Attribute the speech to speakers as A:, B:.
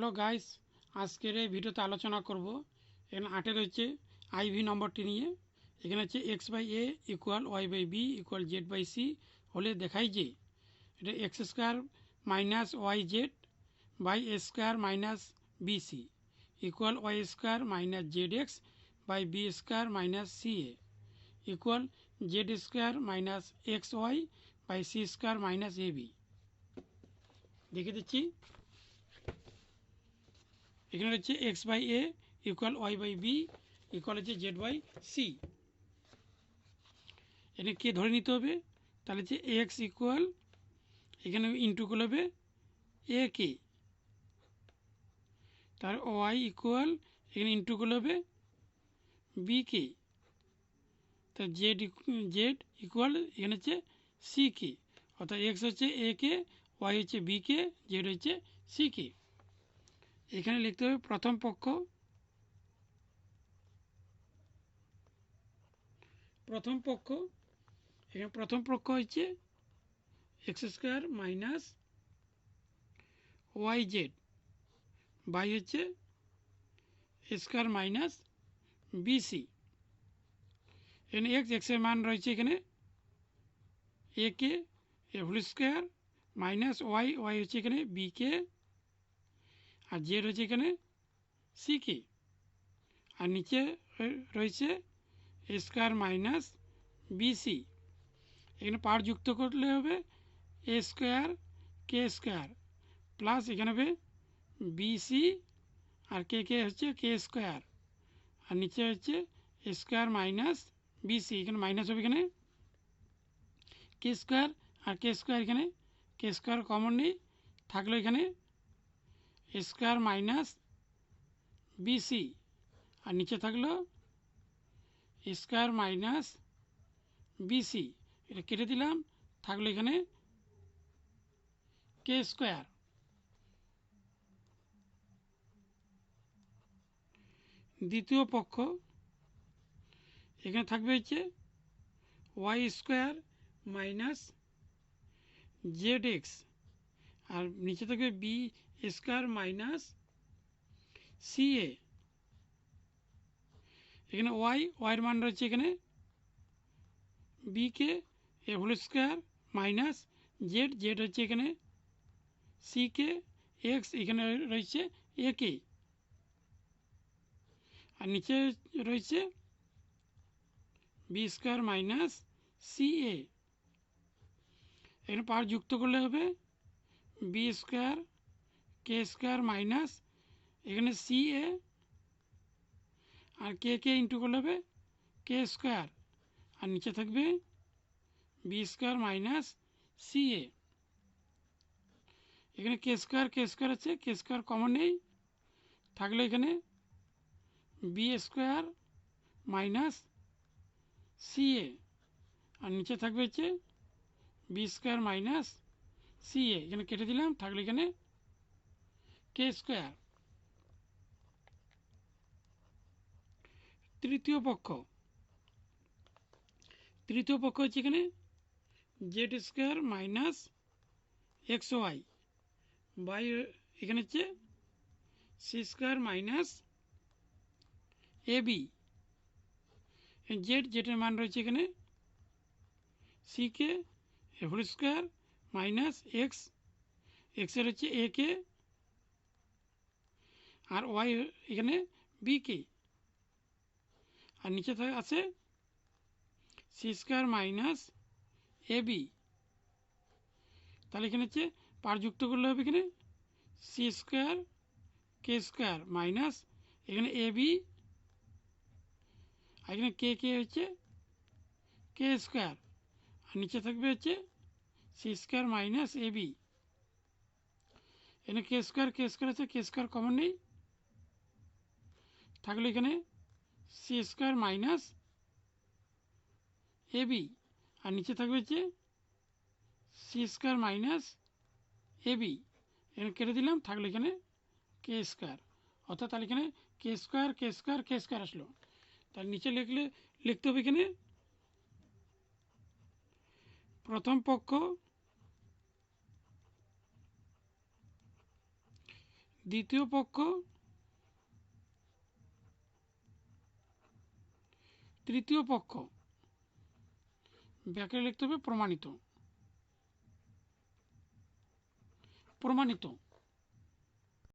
A: Hello guys আজকের এই ভিডিওতে আলোচনা করব। এখানে আটের হচ্ছে আইভি নম্বরটি নিয়ে। এখানে হচ্ছে X by A equal Y by B equal Z by C হলে দেখাই যে এটা X square minus Y Z by A square minus B C equal Y square minus Z X by B square minus C A equal Z square minus X Y by C square minus A B দেখে দিচ্ছি। এখানে হচ্ছে X by A equal Y by B equal হচ্ছে Z by C এখানে K ধরে নিতে হবে? তাহলে হচ্ছে এক্স ইকুয়াল এখানে ইন্টু করলে হবে এ কে তার ওয়াই ইকুয়াল এখানে ইন্টু করলে হবে বি কে তার জেড জেড ইকুয়াল এখানে হচ্ছে সি কে অর্থাৎ এক্স হচ্ছে এ কে ওয়াই হচ্ছে বি কে জেড হচ্ছে সি কে এখানে লিখতে হবে প্রথম পক্ষ। প্রথম পক্ষ, এখানে প্রথম পক্ষ হচ্ছে X square minus Y Z by হচ্ছে স্কোয়ার মাইনাস বিসি এখানে এক্স এক্সের মান রয়েছে এখানে। A K whole square minus Y Y হচ্ছে এখানে বি কে আর জেড হচ্ছে এখানে? C K? আর নিচে রয়েছে স্কোয়ার মাইনাস বিসি এখানে পার যুক্ত করলে হবে A square, K square? Plus এখানে হবে বিসি আর কে কে হচ্ছে কে স্কোয়ার। আর নিচে হচ্ছে স্কোয়ার মাইনাস বিসি এখানে মাইনাস হবে এখানে? কে স্কোয়ার আর কে স্কোয়ার এখানে? কে স্কোয়ার কমন নেই, থাকল এখানে স্কোয়ার মাইনাস বিসি। আর নিচে থাকল স্কোয়ার মাইনাস বিসি। এটা কেটে দিলাম, থাকল এখানে কে স্কোয়ার। দ্বিতীয় পক্ষ, এখানে থাকবে হচ্ছে Y square minus Z X. আর নিচে থাকবে B square minus C A এখানে ওয়াই ওয়াইয়ের মান রয়েছে এখানে। B K A whole square minus Z Z হচ্ছে এখানে। সি কে এক্স এখানে রয়েছে এ কে আর নিচে রয়েছে B square minus C A এখানে পার যুক্ত করলে হবে B square K square minus এখানে সি এ, আর কে কে ইন্টু করলে হবে কে স্কোয়ার আর নিচে থাকবে B square minus C A এখানে কে স্কোয়ার কে স্কোয়ার আছে কে স্কোয়ার কমন নেই, থাকলে এখানে B square minus C A আর নিচে থাকবে হচ্ছে B square minus C A, এখানে কেটে দিলাম, থাকলে এখানে কে স্কোয়ার? তৃতীয় পক্ষ। তৃতীয় পক্ষ হচ্ছে এখানে Z square minus X Y by এখানে হচ্ছে C square minus A B Z জেডের মান রয়েছে এখানে C K whole square minus X এক্সের হচ্ছে এ কে, আর ওয়াই এখানে বি কে। আর নিচে আছে C square minus A B. তাহলে এখানে হচ্ছে পার যুক্ত করলে হবে এখানে C square, K square minus এখানে এ বি। আর এখানে কে কে হচ্ছে, কে স্কোয়ার। আর নিচে থাকবে হচ্ছে C square minus A B এখানে কে স্কোয়ার কে স্কোয়ার আছে কে স্কোয়ার কমন নেই। থাকলে এখানে C square minus A B আর নিচে থাকবে হচ্ছে C square minus A B এখানে কেটে দিলাম, থাকলে এখানে কে স্কোয়ার অর্থাৎ তাহলে এখানে K square K square K square আসলো। তার নিচে লিখলে, লিখতে হবে এখানে প্রথম পক্ষ দ্বিতীয় পক্ষ তৃতীয় পক্ষ। ব্যাকে লিখতে হবে প্রমাণিত। প্রমাণিত।